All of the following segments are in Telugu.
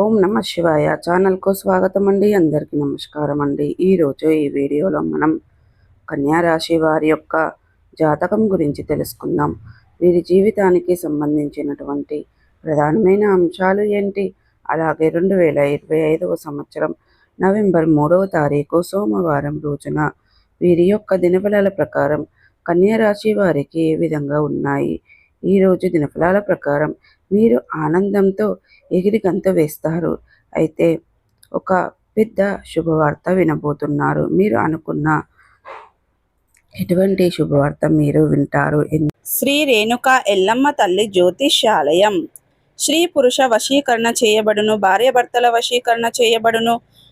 ఓం నమ శివాయ. ఛానల్కు స్వాగతం అండి అందరికీ నమస్కారం అండి ఈరోజు ఈ వీడియోలో మనం కన్యా రాశి వారి యొక్క జాతకం గురించి తెలుసుకుందాం. వీరి జీవితానికి సంబంధించినటువంటి ప్రధానమైన అంశాలు ఏంటి? అలాగే రెండు వేల ఇరవై ఐదవ సంవత్సరం నవంబర్ మూడవ తారీఖు సోమవారం రోజున వీరి యొక్క దినఫలాల ప్రకారం కన్యా రాశి వారికి ఏ విధంగా ఉన్నాయి? ఈరోజు దినఫలాల ప్రకారం మీరు ఆనందంతో ఎగిరి గంత వేస్తారు. అయితే ఒక పెద్ద శుభవార్త వినబోతున్నారు. మీరు అనుకున్న ఎటువంటి శుభవార్త మీరు వింటారు? శ్రీ రేణుక ఎల్లమ్మ తల్లి జ్యోతిష్యాలయం. స్త్రీ పురుష వశీకరణ చేయబడును భార్యాభర్తల వశీకరణ చేయబడును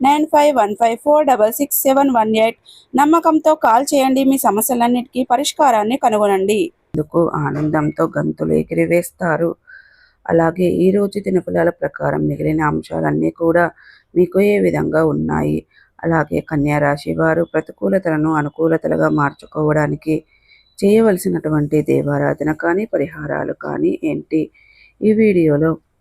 nine five one five four double six seven one eight నమ్మకంతో కాల్ చేయండి. మీ సమస్యలన్నిటికీ పరిష్కారాన్ని కనుగొనండి. ఎందుకు ఆనందంతో గంతులు ఎగిరివేస్తారు అలాగే ఈ రోజు దినఫలాల ప్రకారం మిగిలిన అంశాలన్నీ కూడా మీకు ఏ విధంగా ఉన్నాయి? అలాగే కన్యారాశి వారు ప్రతికూలతలను అనుకూలతలుగా మార్చుకోవడానికి చేయవలసినటువంటి దేవారాధన కానీ పరిహారాలు కానీ ఏంటి? ఈ వీడియోలో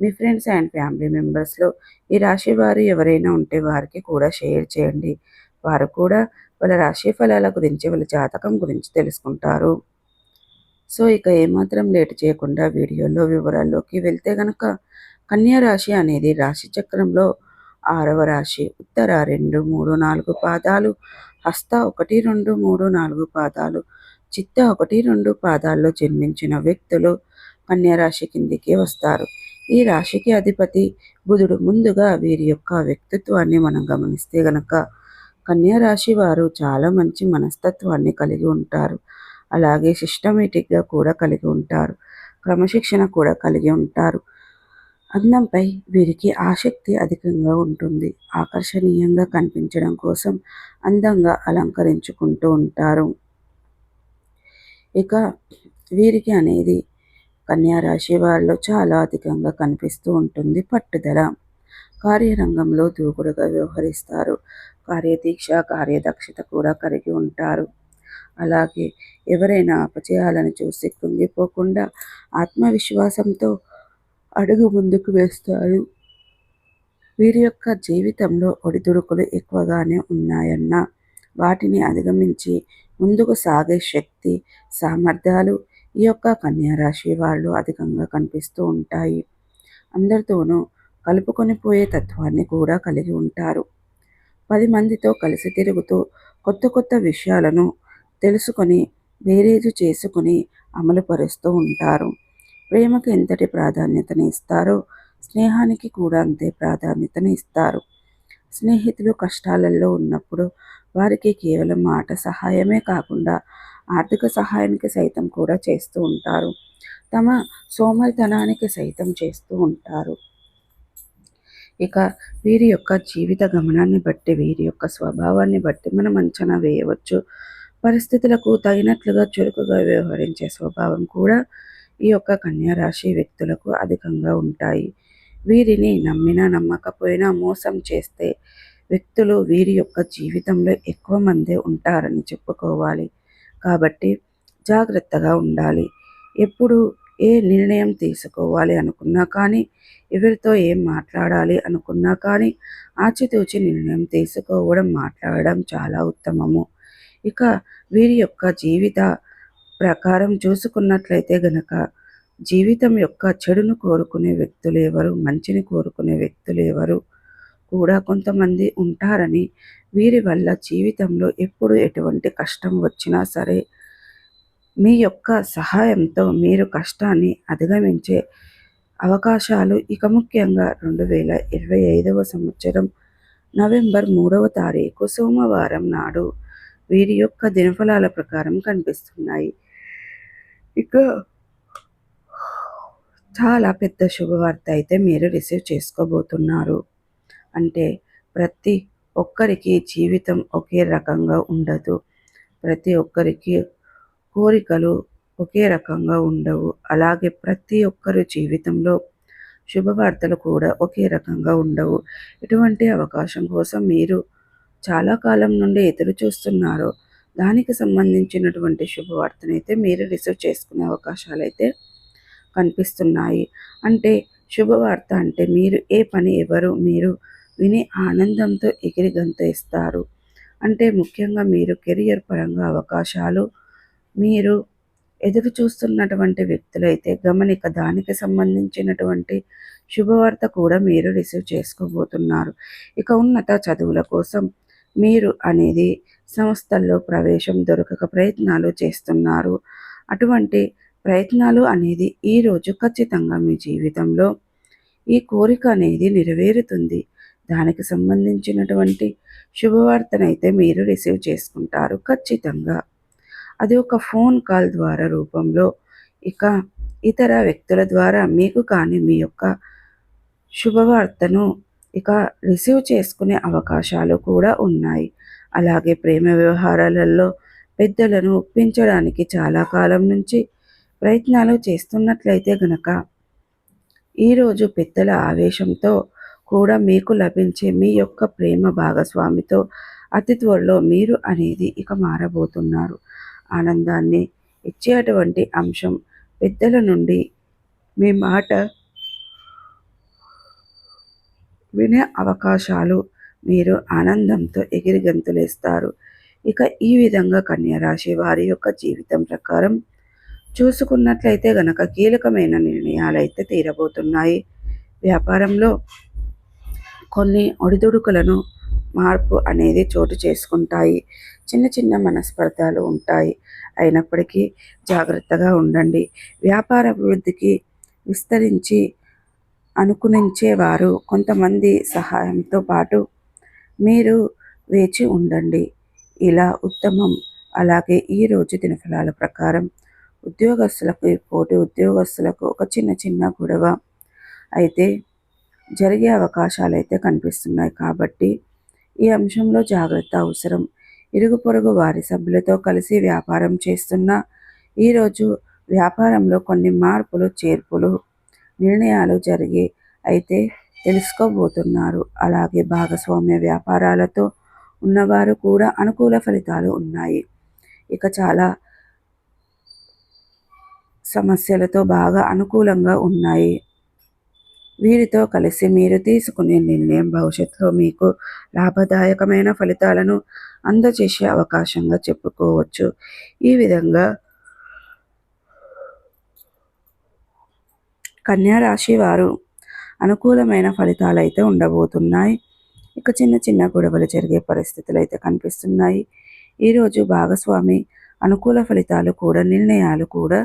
మీ ఫ్రెండ్స్ అండ్ ఫ్యామిలీ మెంబర్స్లో ఈ రాశి వారు ఎవరైనా ఉంటే వారికి కూడా షేర్ చేయండి. వారు కూడా వాళ్ళ రాశి ఫలాల గురించి వాళ్ళ జాతకం గురించి తెలుసుకుంటారు. సో ఇక ఏమాత్రం లేట్ చేయకుండా వీడియోలో వివరాల్లోకి వెళ్తే గనక కన్యా రాశి అనేది రాశి చక్రంలో ఆరవ రాశి. ఉత్తర రెండు మూడు నాలుగు పాదాలు హస్త ఒకటి రెండు మూడు నాలుగు పాదాలు చిత్త ఒకటి రెండు పాదాల్లో జన్మించిన వ్యక్తులు కన్యారాశి కిందికి వస్తారు. ఈ రాశికి అధిపతి బుధుడు. ముందుగా వీరి యొక్క వ్యక్తిత్వాన్ని మనం గమనిస్తే గనక కన్యారాశి వారు చాలా మంచి మనస్తత్వాన్ని కలిగి ఉంటారు. అలాగే సిస్టమేటిక్గా కూడా కలిగి ఉంటారు. క్రమశిక్షణ కూడా కలిగి ఉంటారు. అందంపై వీరికి ఆసక్తి అధికంగా ఉంటుంది. ఆకర్షణీయంగా కనిపించడం కోసం అందంగా అలంకరించుకుంటూ ఉంటారు. ఇక వీరికి అనేది కన్యారాశి వారిలో చాలా అధికంగా కనిపిస్తూ ఉంటుంది పట్టుదల. కార్యరంగంలో దూకుడుగా వ్యవహరిస్తారు. కార్యదీక్ష కార్యదక్షత కూడా కలిగి ఉంటారు. అలాగే ఎవరైనా అపజయాలను చూసి కృంగిపోకుండా ఆత్మవిశ్వాసంతో అడుగు ముందుకు వేస్తారు. వీరి యొక్క జీవితంలో ఒడిదుడుకులు ఎక్కువగానే ఉన్నాయన్న వాటిని అధిగమించి ముందుకు సాగే శక్తి సామర్థ్యాలు ఈ యొక్క కన్యారాశి వాళ్ళు అధికంగా కనిపిస్తూ ఉంటాయి. అందరితోనూ కలుపుకొని పోయే తత్వాన్ని కూడా కలిగి ఉంటారు. పది మందితో కలిసి తిరుగుతూ కొత్త కొత్త విషయాలను తెలుసుకొని బేరేజు చేసుకుని అమలుపరుస్తూ ఉంటారు. ప్రేమకు ఎంతటి ప్రాధాన్యతని ఇస్తారో స్నేహానికి కూడా అంతే ప్రాధాన్యతని ఇస్తారు. స్నేహితులు కష్టాలలో ఉన్నప్పుడు వారికి కేవలం మాట సహాయమే కాకుండా ఆర్థిక సహాయానికి సైతం కూడా చేస్తూ ఉంటారు. తమ సోమరితనానికి సైతం చేస్తూ ఉంటారు. ఇక వీరి యొక్క జీవిత గమనాన్ని బట్టి వీరి యొక్క స్వభావాన్ని బట్టి మనం అంచనా వేయవచ్చు. పరిస్థితులకు తగినట్లుగా చురుకుగా వ్యవహరించే స్వభావం కూడా ఈ యొక్క కన్యారాశి వ్యక్తులకు అధికంగా ఉంటాయి. వీరిని నమ్మినా నమ్మకపోయినా మోసం చేస్తే వ్యక్తులు వీరి యొక్క జీవితంలో ఎక్కువ మందే ఉంటారని చెప్పుకోవాలి. కాబట్టి జాగ్రత్తగా ఉండాలి. ఎప్పుడు ఏ నిర్ణయం తీసుకోవాలి అనుకున్నా కానీ ఎవరితో ఏం మాట్లాడాలి అనుకున్నా కానీ ఆచితూచి నిర్ణయం తీసుకోవడం మాట్లాడడం చాలా ఉత్తమము. ఇక వీరి యొక్క జీవిత ప్రకారం చూసుకున్నట్లయితే గనక జీవితం యొక్క చెడును కోరుకునే వ్యక్తులు ఎవరు మంచిని కోరుకునే వ్యక్తులు ఎవరు కూడా కొంతమంది ఉంటారని వీరి వల్ల జీవితంలో ఎప్పుడు ఎటువంటి కష్టం వచ్చినా సరే మీ యొక్క సహాయంతో మీరు కష్టాన్ని అధిగమించే అవకాశాలు ఇక ముఖ్యంగా రెండు వేల ఇరవై ఐదవ సంవత్సరం నవంబర్ మూడవ తారీఖు సోమవారం నాడు వీరి యొక్క దినఫలాల ప్రకారం కనిపిస్తున్నాయి. ఇక చాలా పెద్ద శుభవార్త అయితే మీరు రిసీవ్ చేసుకోబోతున్నారు. అంటే ప్రతి ఒక్కరికి జీవితం ఒకే రకంగా ఉండదు. ప్రతి ఒక్కరికి కోరికలు ఒకే రకంగా ఉండవు. అలాగే ప్రతి ఒక్కరు జీవితంలో శుభవార్తలు కూడా ఒకే రకంగా ఉండవు. ఇటువంటి అవకాశం కోసం మీరు చాలా కాలం నుండి ఎదురు చూస్తున్నారు. దానికి సంబంధించినటువంటి శుభవార్తనైతే మీరు రిసీవ్ చేసుకునే అవకాశాలు అయితే కనిపిస్తున్నాయి. అంటే శుభవార్త అంటే మీరు ఏ పని ఎవరు మీరు విని ఆనందంతో ఎగిరి గంతేస్తారు. అంటే ముఖ్యంగా మీరు కెరియర్ పరంగా అవకాశాలు మీరు ఎదురు చూస్తున్నటువంటి వ్యక్తులైతే గమనిక దానికి సంబంధించినటువంటి శుభవార్త కూడా మీరు రిసీవ్ చేసుకోబోతున్నారు. ఇక ఉన్నత చదువుల కోసం మీరు అనేది సంస్థల్లో ప్రవేశం దొరకక ప్రయత్నాలు చేస్తున్నారు. అటువంటి ప్రయత్నాలు అనేది ఈరోజు ఖచ్చితంగా మీ జీవితంలో ఈ కోరిక అనేది నెరవేరుతుంది. దానికి సంబంధించినటువంటి శుభవార్తనైతే మీరు రిసీవ్ చేసుకుంటారు ఖచ్చితంగా. అది ఒక ఫోన్ కాల్ ద్వారా రూపంలో ఇక ఇతర వ్యక్తుల ద్వారా మీకు కానీ మీ యొక్క శుభవార్తను ఇక రిసీవ్ చేసుకునే అవకాశాలు కూడా ఉన్నాయి. అలాగే ప్రేమ వ్యవహారాలలో పెద్దలను ఒప్పించడానికి చాలా కాలం నుంచి ప్రయత్నాలు చేస్తున్నట్లయితే గనక ఈరోజు పెద్దల ఆవేశంతో కూడా మీకు లభించే మీ యొక్క ప్రేమ భాగస్వామితో అతి త్వరలో మీరు అనేది ఇక మారబోతున్నారు. ఆనందాన్ని ఇచ్చేటువంటి అంశం పెద్దల నుండి మీ మాట వినే అవకాశాలు మీరు ఆనందంతో ఎగిరి గంతులేస్తారు. ఇక ఈ విధంగా కన్యరాశి వారి యొక్క జీవితం ప్రకారం చూసుకున్నట్లయితే గనక కీలకమైన నిర్ణయాలు అయితే తీరబోతున్నాయి. వ్యాపారంలో కొన్ని ఒడిదుడుకులను మార్పు అనేది చోటు చేసుకుంటాయి. చిన్న చిన్న మనస్పర్ధాలు ఉంటాయి. అయినప్పటికీ జాగ్రత్తగా ఉండండి. వ్యాపార అభివృద్ధికి విస్తరించి అనుకునించేవారు కొంతమంది సహాయంతో పాటు మీరు వేచి ఉండండి. ఇలా ఉత్తమం. అలాగే ఈరోజు దినఫలాల ప్రకారం ఉద్యోగస్తులకు పోటీ ఉద్యోగస్తులకు ఒక చిన్న చిన్న గొడవ. అయితే జరిగే అవకాశాలు అయితే కనిపిస్తున్నాయి. కాబట్టి ఈ అంశంలో జాగ్రత్త అవసరం. ఇరుగు పొరుగు వారి సభ్యులతో కలిసి వ్యాపారం చేస్తున్న ఈరోజు వ్యాపారంలో కొన్ని మార్పులు చేర్పులు నిర్ణయాలు జరిగి అయితే తెలుసుకోబోతున్నారు. అలాగే భాగస్వామ్య వ్యాపారాలతో ఉన్నవారు కూడా అనుకూల ఫలితాలు ఉన్నాయి. ఇక చాలా సమస్యలతో బాగా అనుకూలంగా ఉన్నాయి. వీరితో కలిసి మీరు తీసుకునే నిర్ణయం భవిష్యత్తులో మీకు లాభదాయకమైన ఫలితాలను అందజేసే అవకాశంగా చెప్పుకోవచ్చు. ఈ విధంగా కన్యారాశి వారు అనుకూలమైన ఫలితాలు అయితే ఉండబోతున్నాయి. ఇక చిన్న చిన్న గొడవలు జరిగే పరిస్థితులు అయితే కనిపిస్తున్నాయి ఈరోజు భాగస్వామి అనుకూల ఫలితాలు కూడా నిర్ణయాలు కూడా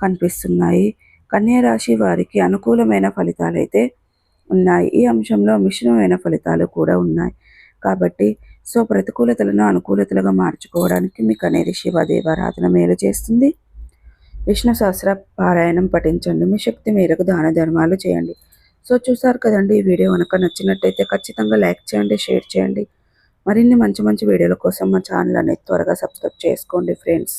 కనిపిస్తున్నాయి. కన్యారాశి వారికి అనుకూలమైన ఫలితాలు అయితే ఉన్నాయి. ఈ అంశంలో మిశ్రమమైన ఫలితాలు కూడా ఉన్నాయి. కాబట్టి సో ప్రతికూలతలను అనుకూలతలుగా మార్చుకోవడానికి మీ అనేది శివదేవారాధన మేలు చేస్తుంది. విష్ణు సహస్ర పారాయణం పఠించండి. మీ శక్తి మేరకు దాన ధర్మాలు చేయండి. సో చూసారు కదండి ఈ వీడియో కనుక నచ్చినట్టయితే ఖచ్చితంగా లైక్ చేయండి షేర్ చేయండి. మరిన్ని మంచి మంచి వీడియోల కోసం మా ఛానల్ అనేది త్వరగా సబ్స్క్రైబ్ చేసుకోండి ఫ్రెండ్స్.